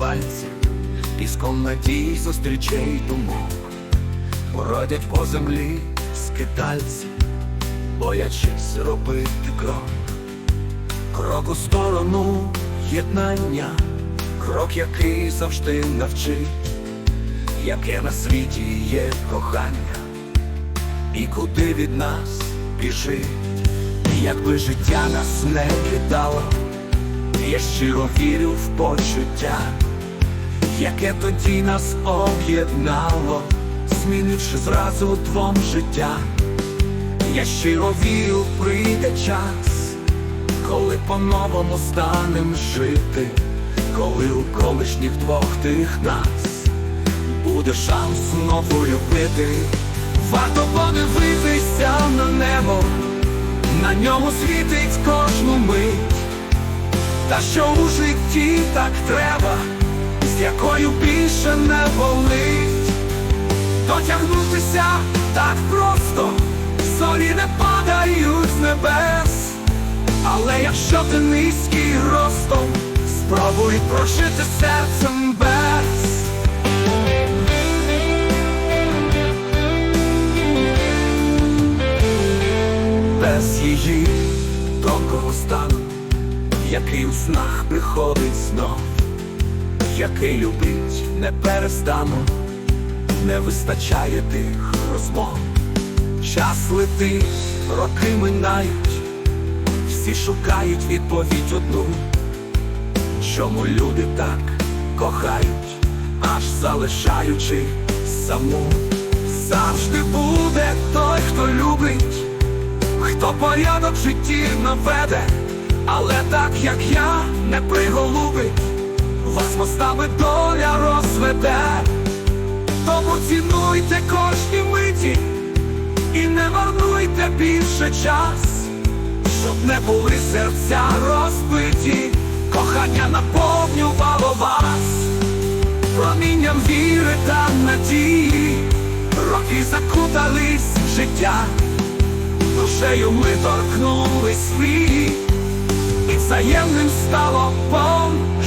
пальці, піском надій зустрічей думок, Бродять по землі скитальці, боячись робити крок, крок у сторону єднання, крок, який завжди навчить, яке на світі є кохання, і куди від нас біжить, якби життя нас не кидало. Я щиро вірю в почуття, яке тоді нас об'єднало, змінивши зразу двом життя. Я щиро вірю, прийде час, коли по-новому станем жити, коли у колишніх двох тих нас буде шанс знову любити. Варто подивитися на небо, на ньому світить кожну мить. Та що у житті так треба, якою більше не болить, дотягнутися так просто, зорі не падають з небес, але якщо ти низький ростом, спробуй прожити серцем без. Без її тонкого стану який у снах приходить знов, який любить не перестану, не вистачає тих розмов. Час летить, роки минають, всі шукають відповідь одну, чому люди так кохають, аж залишаючи саму. Завжди буде той, хто любить, хто порядок в житті наведе. Але так як я не приголубить, мостами доля розведе, тому цінуйте кожні миті і не марнуйте більше час, щоб не були серця розбиті, кохання наповнювало вас, промінням віри та надії, роки закутались в життя, душею ми торкнулись світ і взаємним стало почуття.